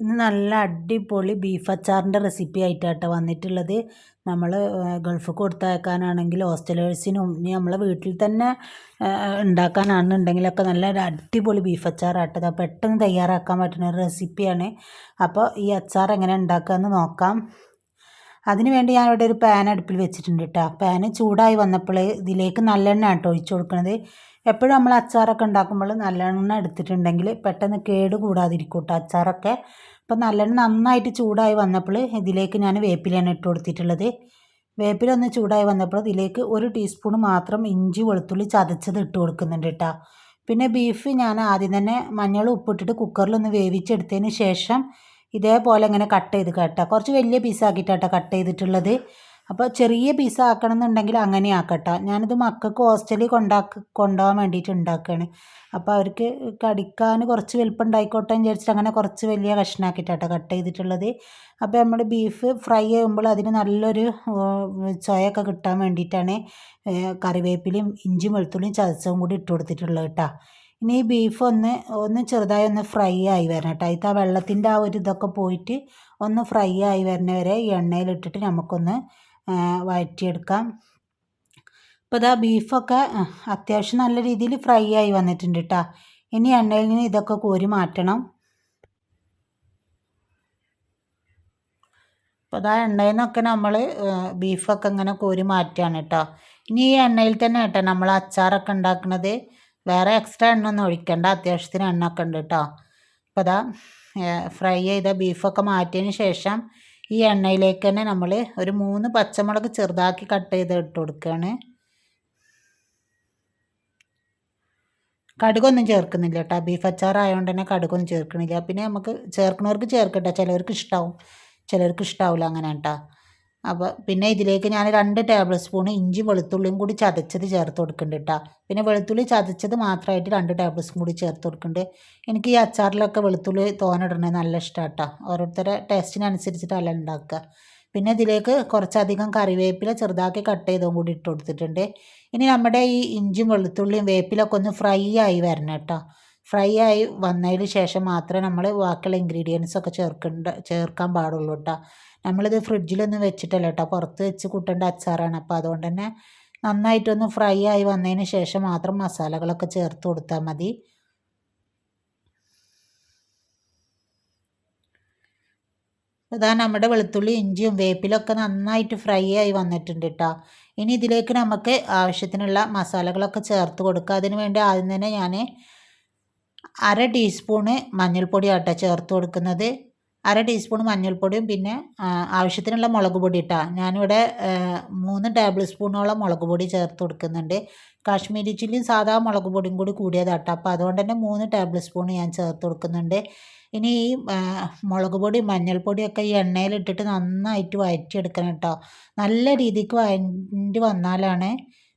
ഇന്ന് നല്ല അടിപൊളി ബീഫ് അച്ചാറിന്റെ റെസിപ്പി ആയിട്ടാട്ടോ വന്നിട്ടുള്ളത്. നമ്മൾ ഗൾഫ് കൊടുത്തയക്കാനാണെങ്കിൽ ഹോസ്റ്റലേഴ്സിനും ഇനി നമ്മളെ വീട്ടിൽ തന്നെ ഉണ്ടാക്കാനാണെന്നുണ്ടെങ്കിലൊക്കെ നല്ല അടിപൊളി ബീഫ് അച്ചാറാട്ടത് പെട്ടെന്ന് തയ്യാറാക്കാൻ പറ്റുന്ന ഒരു റെസിപ്പിയാണ് അപ്പോൾ ഈ അച്ചാർ എങ്ങനെ ഉണ്ടാക്കാമെന്ന് നോക്കാം. അതിന് വേണ്ടി ഞാൻ ഇവിടെ ഒരു പാൻ അടുപ്പിൽ വെച്ചിട്ടുണ്ട് കേട്ടോ പാന് ചൂടായി വന്നപ്പോൾ ഇതിലേക്ക് നല്ലെണ്ണ കേട്ടോ ഒഴിച്ചു കൊടുക്കുന്നത് എപ്പോഴും നമ്മൾ അച്ചാറൊക്കെ ഉണ്ടാക്കുമ്പോൾ നല്ലെണ്ണ എടുത്തിട്ടുണ്ടെങ്കിൽ പെട്ടെന്ന് കേട് കൂടാതിരിക്കും കേട്ടോ അച്ചാറൊക്കെ. അപ്പോൾ നല്ലെണ്ണ നന്നായിട്ട് ചൂടായി വന്നപ്പോൾ ഇതിലേക്ക് ഞാൻ വേപ്പിലാണ് ഇട്ട് കൊടുത്തിട്ടുള്ളത്. വേപ്പില ഒന്ന് ചൂടായി വന്നപ്പോൾ ഇതിലേക്ക് ഒരു ടീസ്പൂൺ മാത്രം ഇഞ്ചി വെളുത്തുള്ളി ചതച്ചത് ഇട്ട് കൊടുക്കുന്നുണ്ട് കേട്ടോ പിന്നെ ബീഫ് ഞാൻ ആദ്യം തന്നെ മഞ്ഞൾ ഉപ്പിട്ടിട്ട് കുക്കറിലൊന്ന് വേവിച്ചെടുത്തതിന് ശേഷം ഇതേപോലെ ഇങ്ങനെ കട്ട് ചെയ്ത് കേട്ടോ. കുറച്ച് വലിയ പീസാക്കിയിട്ടാട്ടോ കട്ട് ചെയ്തിട്ടുള്ളത്. അപ്പോൾ ചെറിയ പീസ് ആക്കണം എന്നുണ്ടെങ്കിൽ അങ്ങനെ ആക്കട്ടെ. ഞാനിത് മക്കൾക്ക് ഹോസ്റ്റലിൽ കൊണ്ടാക്കി കൊണ്ടുപോകാൻ വേണ്ടിയിട്ട് ഉണ്ടാക്കുകയാണ്. അപ്പോൾ അവർക്ക് കടിക്കാൻ കുറച്ച് വലുപ്പം ഉണ്ടായിക്കോട്ടെ എന്ന് വിചാരിച്ചിട്ട് അങ്ങനെ കുറച്ച് വലിയ കഷ്ണമാക്കിയിട്ടാട്ടോ കട്ട് ചെയ്തിട്ടുള്ളത്. അപ്പോൾ നമ്മൾ ബീഫ് ഫ്രൈ ചെയ്യുമ്പോൾ അതിന് നല്ലൊരു ചോയൊക്കെ കിട്ടാൻ വേണ്ടിയിട്ടാണ് കറിവേപ്പിലയും ഇഞ്ചിയും വെളുത്തുള്ളിയും ചതച്ചതും കൂടി ഇട്ട് കൊടുത്തിട്ടുള്ളത് കേട്ടോ. ഇനി ഈ ബീഫ് ഒന്ന് ഒന്ന് ചെറുതായി ഒന്ന് ഫ്രൈ ആയി വരണം കേട്ടോ അതിൽ ആ വെള്ളത്തിന്റെ ആ ഒരു ഇതൊക്കെ പോയിട്ട് ഒന്ന് ഫ്രൈ ആയി വരുന്ന വരെ ഈ എണ്ണയിലിട്ടിട്ട് നമുക്കൊന്ന് വഴറ്റിയെടുക്കാം. ഇപ്പോൾ ഇതാ ബീഫൊക്കെ അത്യാവശ്യം നല്ല രീതിയിൽ ഫ്രൈ ആയി വന്നിട്ടുണ്ട് കേട്ടോ ഇനി എണ്ണയിൽ നിന്ന് ഇതൊക്കെ കോരി മാറ്റണം. അപ്പോൾ അതാ എണ്ണയിൽ നിന്നൊക്കെ നമ്മൾ ബീഫൊക്കെ ഇങ്ങനെ കോരി മാറ്റുകയാണ് കേട്ടോ ഇനി ഈ എണ്ണയിൽ തന്നെ കേട്ടോ നമ്മൾ അച്ചാറൊക്കെ ഉണ്ടാക്കുന്നത് വേറെ എക്സ്ട്രാ എണ്ണ ഒന്നും ഒഴിക്കണ്ട. അത്യാവശ്യത്തിന് എണ്ണ ഒക്കെ ഉണ്ട് കേട്ടോ അപ്പോൾ അതാ ഫ്രൈ ചെയ്ത ബീഫൊക്കെ മാറ്റിയതിന് ശേഷം ഈ എണ്ണയിലേക്ക് തന്നെ നമ്മൾ ഒരു മൂന്ന് പച്ചമുളക് ചെറുതാക്കി കട്ട് ചെയ്ത് ഇട്ട് കൊടുക്കുകയാണ് കടുകൊന്നും ചേർക്കുന്നില്ല കേട്ടോ ബീഫ് അച്ചാർ ആയതുകൊണ്ട് തന്നെ കടുകൊന്നും ചേർക്കണില്ല. പിന്നെ നമുക്ക് ചേർക്കുന്നവർക്ക് ചേർക്കട്ടെ. ചിലവർക്ക് ഇഷ്ടാവും. ചിലർക്ക് ഇഷ്ടാവില്ല അങ്ങനെ കേട്ടോ അപ്പോൾ പിന്നെ ഇതിലേക്ക് ഞാൻ രണ്ട് ടേബിൾ സ്പൂൺ ഇഞ്ചി വെളുത്തുള്ളിയും കൂടി ചതച്ചത് ചേർത്ത് കൊടുക്കുന്നുണ്ട് കേട്ടോ പിന്നെ വെളുത്തുള്ളി ചതച്ചത് മാത്രമായിട്ട് രണ്ട് ടേബിൾ സ്പൂൺ കൂടി ചേർത്ത് കൊടുക്കുന്നുണ്ട് എനിക്ക് ഈ അച്ചാറിലൊക്കെ വെളുത്തുള്ളി തോനിടണേ നല്ല ഇഷ്ടമാണ് കേട്ടോ ഓരോരുത്തരുടെ ടേസ്റ്റിനനുസരിച്ചിട്ടല്ല ഉണ്ടാക്കുക പിന്നെ ഇതിലേക്ക് കുറച്ചധികം കറിവേപ്പില ചെറുതാക്കി കട്ട് ചെയ്തും കൂടി ഇട്ട് കൊടുത്തിട്ടുണ്ട്. ഇനി നമ്മുടെ ഈ ഇഞ്ചും വെളുത്തുള്ളിയും വേപ്പിലൊക്കെ ഒന്ന് ഫ്രൈ ആയി വരണം കേട്ടോ ഫ്രൈ ആയി വന്നതിന് ശേഷം മാത്രമേ നമ്മൾ ബാക്കിയുള്ള ഇൻഗ്രീഡിയൻസ് ഒക്കെ ചേർക്കേണ്ട ചേർക്കാൻ പാടുള്ളൂ കേട്ടോ നമ്മളിത് ഫ്രിഡ്ജിലൊന്നും വെച്ചിട്ടല്ല കേട്ടോ പുറത്ത് വെച്ച് കൂട്ടേണ്ട അച്ചാറാണ്. അപ്പോൾ അതുകൊണ്ട് തന്നെ നന്നായിട്ടൊന്ന് ഫ്രൈ ആയി വന്നതിന് ശേഷം മാത്രം മസാലകളൊക്കെ ചേർത്ത് കൊടുത്താൽ മതി. ഇതാ നമ്മുടെ വെളുത്തുള്ളി ഇഞ്ചിയും വേപ്പിലൊക്കെ നന്നായിട്ട് ഫ്രൈ ആയി വന്നിട്ടുണ്ട് കേട്ടോ ഇനി ഇതിലേക്ക് നമുക്ക് ആവശ്യത്തിനുള്ള മസാലകളൊക്കെ ചേർത്ത് കൊടുക്കുക അതിന് വേണ്ടി ആദ്യം തന്നെ ഞാൻ അര ടീസ്പൂണ് മഞ്ഞൾപ്പൊടി ആട്ട ചേർത്ത് കൊടുക്കുന്നത്. അര ടീസ്പൂൺ മഞ്ഞൾപ്പൊടിയും പിന്നെ ആവശ്യത്തിനുള്ള മുളക് പൊടി ഇട്ടാ ഞാനിവിടെ മൂന്ന് ടേബിൾ സ്പൂണോളം മുളക് പൊടി ചേർത്ത് കൊടുക്കുന്നുണ്ട്. കാശ്മീരി ചില്ലിയും സാധാ മുളക് പൊടിയും കൂടി കൂടിയതാട്ടോ അപ്പോൾ അതുകൊണ്ട് തന്നെ മൂന്ന് ടേബിൾ സ്പൂൺ ഞാൻ ചേർത്ത് കൊടുക്കുന്നുണ്ട്. ഇനി ഈ മുളക് പൊടി മഞ്ഞൾപ്പൊടിയൊക്കെ ഈ എണ്ണയിലിട്ടിട്ട് നന്നായിട്ട് വഴറ്റിയെടുക്കണം കേട്ടോ നല്ല രീതിക്ക് വഴറ്റി വന്നാലാണ്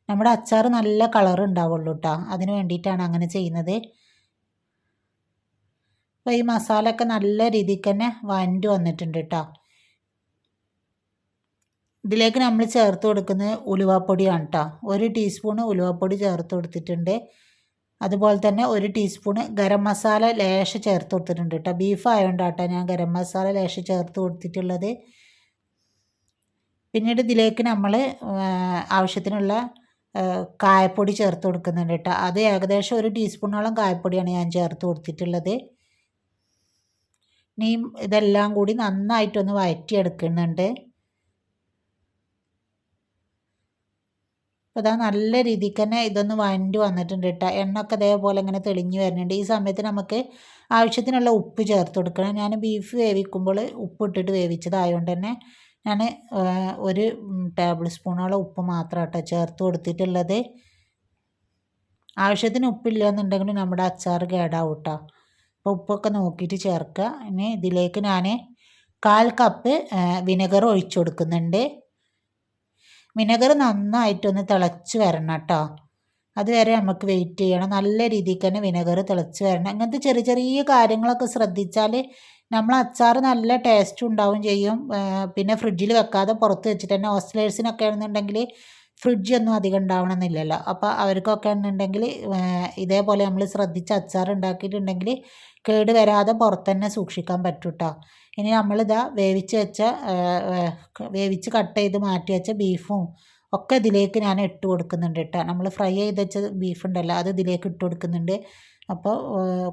നമ്മുടെ അച്ചാർ നല്ല കളർ ഉണ്ടാവുള്ളൂ കേട്ടോ അതിന് വേണ്ടിയിട്ടാണ് അങ്ങനെ ചെയ്യുന്നത്. അപ്പോൾ ഈ മസാല ഒക്കെ നല്ല രീതിക്ക് തന്നെ വഴണ്ട് വന്നിട്ടുണ്ട് കേട്ടോ ഇതിലേക്ക് നമ്മൾ ചേർത്ത് കൊടുക്കുന്നത് ഉലുവാപ്പൊടിയാണ് കേട്ടോ ഒരു ടീസ്പൂൺ ഉലുവാപ്പൊടി ചേർത്ത് കൊടുത്തിട്ടുണ്ട്. അതുപോലെ തന്നെ ഒരു ടീസ്പൂണ് ഗരം മസാല ലേശം ചേർത്ത് കൊടുത്തിട്ടുണ്ട് കേട്ടോ ബീഫ് ആയതുകൊണ്ടാട്ടോ ഞാൻ ഗരം മസാല ലേശം ചേർത്ത് കൊടുത്തിട്ടുള്ളത്. പിന്നീട് ഇതിലേക്ക് നമ്മൾ ആവശ്യത്തിനുള്ള കായപ്പൊടി ചേർത്ത് കൊടുക്കുന്നുണ്ട് കേട്ടോ അത് ഏകദേശം ഒരു ടീസ്പൂണോളം കായപ്പൊടിയാണ് ഞാൻ ചേർത്ത് കൊടുത്തിട്ടുള്ളത്. ഇനിയും ഇതെല്ലാം കൂടി നന്നായിട്ടൊന്ന് വഴറ്റിയെടുക്കുന്നുണ്ട് അപ്പോൾ അതാ നല്ല രീതിക്ക് തന്നെ ഇതൊന്ന് വഴണ്ടി വന്നിട്ടുണ്ട് കേട്ടോ. എണ്ണൊക്കെ അതേപോലെ ഇങ്ങനെ തെളിഞ്ഞു വരുന്നുണ്ട്. ഈ സമയത്ത് നമുക്ക് ആവശ്യത്തിനുള്ള ഉപ്പ് ചേർത്ത് കൊടുക്കണം. ഞാൻ ബീഫ് വേവിക്കുമ്പോൾ ഉപ്പ് ഇട്ടിട്ട് വേവിച്ചതായതുകൊണ്ട് തന്നെ ഞാൻ ഒരു ടേബിൾ സ്പൂണോളം ഉപ്പ് മാത്രം കേട്ടോ ചേർത്ത് കൊടുത്തിട്ടുള്ളത്. ആവശ്യത്തിന് ഉപ്പില്ല എന്നുണ്ടെങ്കിൽ നമ്മുടെ അച്ചാർ കേടാവും കേട്ടോ. അപ്പോൾ ഉപ്പൊക്കെ നോക്കിയിട്ട് ചേർക്കുക. ഇനി ഇതിലേക്ക് ഞാൻ കാൽ കപ്പ് വിനെഗർ ഒഴിച്ചു കൊടുക്കുന്നുണ്ട്. വിനെഗർ നന്നായിട്ടൊന്ന് തിളച്ച് വരണം കേട്ടോ. അതുവരെ നമുക്ക് വെയിറ്റ് ചെയ്യണം. നല്ല രീതിക്ക് തന്നെ വിനെഗർ തിളച്ച് വരണം. അങ്ങനത്തെ ചെറിയ ചെറിയ കാര്യങ്ങളൊക്കെ ശ്രദ്ധിച്ചാൽ നമ്മൾ അച്ചാർ നല്ല ടേസ്റ്റ് ഉണ്ടാവും ചെയ്യും. പിന്നെ ഫ്രിഡ്ജിൽ വെക്കാതെ പുറത്ത് വെച്ചിട്ട് തന്നെ ഹോസ്റ്റലേഴ്സിനൊക്കെ ആണെന്നുണ്ടെങ്കിൽ ഫ്രിഡ്ജൊന്നും അധികം ഉണ്ടാവണമെന്നില്ലല്ലോ. അപ്പോൾ അവർക്കൊക്കെ എന്നുണ്ടെങ്കിൽ ഇതേപോലെ നമ്മൾ ശ്രദ്ധിച്ച് അച്ചാർ ഉണ്ടാക്കിയിട്ടുണ്ടെങ്കിൽ കേട് വരാതെ പുറത്ത് തന്നെ സൂക്ഷിക്കാൻ പറ്റും കേട്ടോ ഇനി നമ്മളിതാ വേവിച്ച് വെച്ച വേവിച്ച് കട്ട് ചെയ്ത് മാറ്റി വെച്ച ബീഫും ഒക്കെ ഇതിലേക്ക് ഞാൻ ഇട്ട് കൊടുക്കുന്നുണ്ട് കേട്ടോ. നമ്മൾ ഫ്രൈ ചെയ്ത് വെച്ച ബീഫ് ഉണ്ടല്ലോ അത് ഇതിലേക്ക് ഇട്ട് കൊടുക്കുന്നുണ്ട്. അപ്പോൾ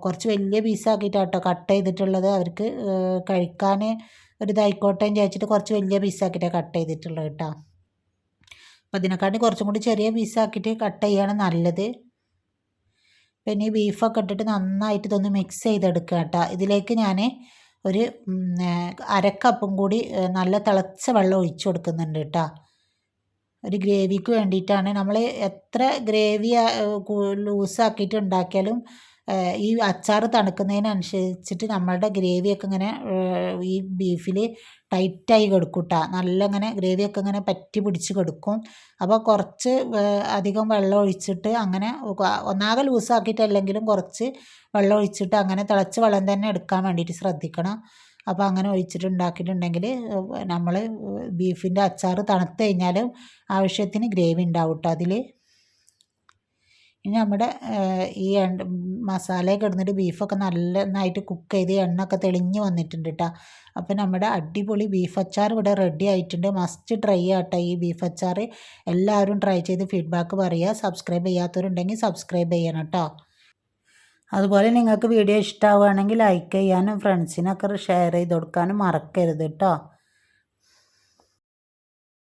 കുറച്ച് വലിയ പീസാക്കിയിട്ടാണ് കേട്ടോ കട്ട് ചെയ്തിട്ടുള്ളത്. അവർക്ക് കഴിക്കാൻ ഒരു ഇതായിക്കോട്ടെ എന്ന് കുറച്ച് വലിയ പീസാക്കിയിട്ടാണ് കട്ട് ചെയ്തിട്ടുള്ളത് കേട്ടോ. അപ്പോൾ ഇതിനെക്കാട്ടി കുറച്ചും കൂടി ചെറിയ പീസാക്കിയിട്ട് കട്ട് ചെയ്യുകയാണ് നല്ലത്. പിന്നെ ഈ ബീഫൊക്കെ ഇട്ടിട്ട് നന്നായിട്ട് ഇതൊന്ന് മിക്സ് ചെയ്തെടുക്കുക കേട്ടോ. ഇതിലേക്ക് ഞാൻ ഒരു അരക്കപ്പും കൂടി നല്ല തിളച്ച വെള്ളം ഒഴിച്ചു കൊടുക്കുന്നുണ്ട് കേട്ടോ. ഒരു ഗ്രേവിക്ക് വേണ്ടിയിട്ടാണ്. നമ്മൾ എത്ര ഗ്രേവി ലൂസാക്കിയിട്ട് ഉണ്ടാക്കിയാലും ഈ അച്ചാർ തണുക്കുന്നതിനനുസരിച്ചിട്ട് നമ്മളുടെ ഗ്രേവിയൊക്കെ ഇങ്ങനെ ഈ ബീഫിൽ ടൈറ്റായി കിടക്കും കേട്ടോ നല്ല ഇങ്ങനെ ഗ്രേവിയൊക്കെ ഇങ്ങനെ പറ്റി പിടിച്ച് കെടുക്കും. അപ്പോൾ കുറച്ച് അധികം വെള്ളം ഒഴിച്ചിട്ട് അങ്ങനെ ഒന്നാകെ ലൂസാക്കിയിട്ടല്ലെങ്കിലും കുറച്ച് വെള്ളം ഒഴിച്ചിട്ട് അങ്ങനെ തിളച്ച് വെള്ളം തന്നെ എടുക്കാൻ വേണ്ടിയിട്ട് ശ്രദ്ധിക്കണം. അപ്പോൾ അങ്ങനെ ഒഴിച്ചിട്ട് ഉണ്ടാക്കിയിട്ടുണ്ടെങ്കിൽ നമ്മൾ ബീഫിന്റെ അച്ചാർ തണുത്ത് കഴിഞ്ഞാലും ആവശ്യത്തിന് ഗ്രേവി ഉണ്ടാവും കേട്ടോ അതിൽ ഇനി നമ്മുടെ ഈ എണ്ണ മസാലയൊക്കെ ഇടുന്നിട്ട് ബീഫൊക്കെ നല്ല നന്നായിട്ട് കുക്ക് ചെയ്ത് എണ്ണയൊക്കെ തെളിഞ്ഞ് വന്നിട്ടുണ്ട് കേട്ടോ അപ്പോൾ നമ്മുടെ അടിപൊളി ബീഫ് അച്ചാർ ഇവിടെ റെഡി ആയിട്ടുണ്ട്. മസ്റ്റ് ട്രൈ ആട്ടോ ഈ ബീഫ് അച്ചാർ. എല്ലാവരും ട്രൈ ചെയ്ത് ഫീഡ്ബാക്ക് പറയുക. സബ്സ്ക്രൈബ് ചെയ്യാത്തവരുണ്ടെങ്കിൽ സബ്സ്ക്രൈബ് ചെയ്യണം കേട്ടോ അതുപോലെ നിങ്ങൾക്ക് വീഡിയോ ഇഷ്ടമാവുകയാണെങ്കിൽ ലൈക്ക് ചെയ്യാനും ഫ്രണ്ട്സിനൊക്കെ ഷെയർ ചെയ്ത് കൊടുക്കാനും മറക്കരുത് കേട്ടോ